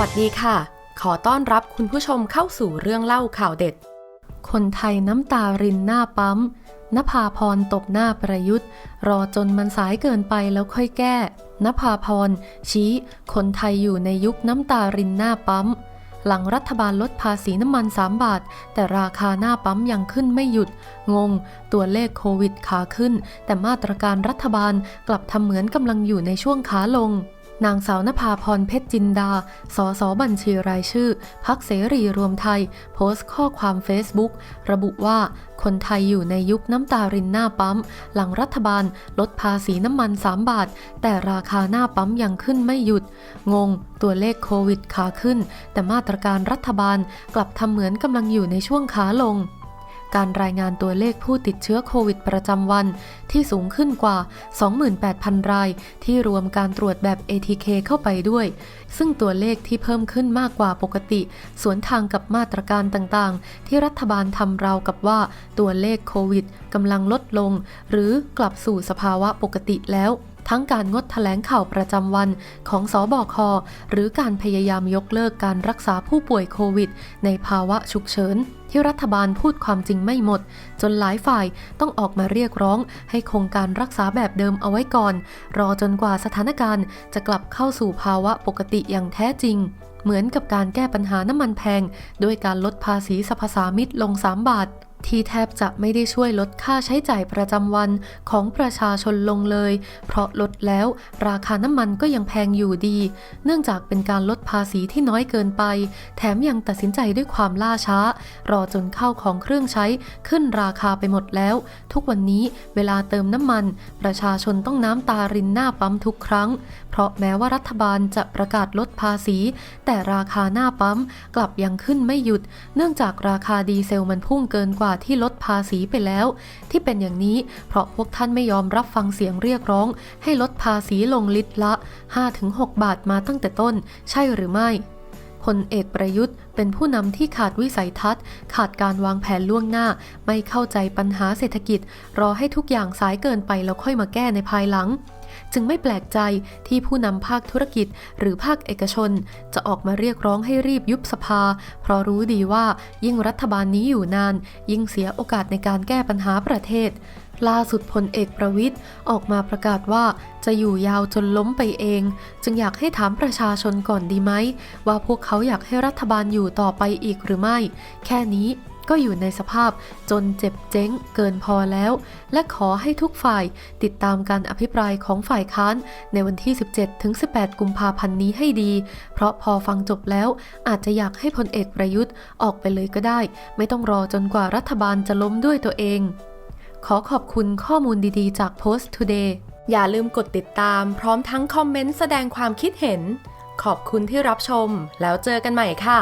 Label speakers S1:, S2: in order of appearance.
S1: วัสดีค่ะ ขอต้อนรับคุณผู้ชมเข้าสู่เรื่องเล่าข่าวเด็ด คนไทยน้ำตารินหน้าปั๊มนภาพรตบหน้าประยุทธ์ รอจนมันสายเกินไปแล้วค่อยแก้นภาพร ชี้ คนไทยอยู่ในยุคน้ำตารินหน้าปั๊ม หลังรัฐบาลลดภาษีน้ำมัน 3 บาท แต่ราคาหน้าปั๊มยังขึ้นไม่หยุด งง ตัวเลขโควิดขาขึ้น แต่มาตรการรัฐบาลกลับทำเหมือนกำลังอยู่ในช่วงขาลง นางสาวนภาพรเพชรจินดา สสบัญชีรายชื่อ พักเสรีรวมไทย โพสต์ข้อความเฟซบุ๊กระบุว่าคนไทยอยู่ในยุคน้ำตารินหน้าปั๊ม หลังรัฐบาลลดภาษีน้ำมัน 3 บาท แต่ราคาหน้าปั๊มยังขึ้นไม่หยุด งง ตัวเลขโควิดขาขึ้น แต่มาตรการรัฐบาลกลับทำเหมือนกำลังอยู่ในช่วงขาลง การรายงานตัวเลขผู้ติดเชื้อโควิดประจำวัน ที่สูงขึ้นกว่า 28,000 ราย ที่รวมการตรวจแบบ ATK เข้าไปด้วย ซึ่งตัวเลขที่เพิ่มขึ้นมากกว่าปกติ สวนทางกับมาตรการต่างๆ ที่รัฐบาลทำราวกับว่าตัวเลขโควิดกำลังลดลง หรือกลับสู่สภาวะปกติแล้ว ทั้งการงดแถลงข่าวประจำวันของสอบอคหรือการพยายามยกเลิกการรักษาผู้ป่วยโควิด ในภาวะฉุกเฉิน ที่รัฐบาลพูดความจริงไม่หมด จนหลายฝ่ายต้องออกมาเรียกร้อง ให้คงการรักษาแบบเดิมเอาไว้ก่อน รอจนกว่าสถานการณ์จะกลับเข้าสู่ภาวะปกติอย่างแท้จริงเหมือนกับการแก้ปัญหาน้ำมันแพง ด้วยการลดภาษีสรรพสามิตลง 3 บาท ที่แทบจะไม่ได้ช่วยลดค่าใช้จ่ายประจำวันของประชาชนลงเลย เพราะลดแล้วราคาน้ำมันก็ยังแพงอยู่ดี เนื่องจากเป็นการลดภาษีที่น้อยเกินไป แถมยังตัดสินใจด้วยความล่าช้า รอจนเข้าของเครื่องใช้ขึ้นราคาไปหมดแล้ว ทุกวันนี้เวลาเติมน้ำมัน ประชาชนต้องน้ำตารินหน้าปั๊มทุกครั้ง เพราะแม้ว่ารัฐบาลจะประกาศลดภาษี แต่ราคาหน้าปั๊มกลับยังขึ้นไม่หยุด เนื่องจากราคาดีเซลมันพุ่งเกินกว่าที่ลดภาษีไปแล้ว ที่เป็นอย่างนี้เพราะพวกท่านไม่ยอมรับฟังเสียงเรียกร้อง ให้ลดภาษีลงลิตรละ 5-6 บาทมาตั้งแต่ต้น ใช่หรือไม่พลเอกประยุทธ์เป็นผู้นำที่ขาดวิสัยทัศน์ ขาดการวางแผนล่วงหน้า ไม่เข้าใจปัญหาเศรษฐกิจ รอให้ทุกอย่างสายเกินไปแล้วค่อยมาแก้ในภายหลัง จึงไม่แปลกใจที่ผู้นำภาคธุรกิจ หรือภาคเอกชน จะออกมาเรียกร้องให้รีบยุบสภา เพราะรู้ดีว่ายิ่งรัฐบาลนี้อยู่นาน ยิ่งเสียโอกาสในการแก้ปัญหาประเทศล่าสุดพลเอกประวิทย์ออกมาประกาศว่าจะอยู่ยาวจนล้มไปเอง จึงอยากให้ถามประชาชนก่อนดีไหม ว่าพวกเขาอยากให้รัฐบาลอยู่ต่อไปอีกหรือไม่ แค่นี้ ก็อยู่ในสภาพจนเจ็บเจ๊งเกินพอแล้ว และขอให้ทุกฝ่ายติดตามการอภิปรายของฝ่ายค้านในวันที่ 17-18 กุมภาพันธ์นี้ให้ดี เพราะพอฟังจบแล้วอาจจะอยากให้พลเอกประยุทธ์ออกไปเลยก็ได้ ไม่ต้องรอจนกว่ารัฐบาลจะล้มด้วยตัวเอง ขอขอบคุณข้อมูลดีๆ จาก Post Today อย่าลืมกดติดตามพร้อมทั้งคอมเมนต์แสดงความคิดเห็น ขอบคุณที่รับชม แล้วเจอกันใหม่ค่ะ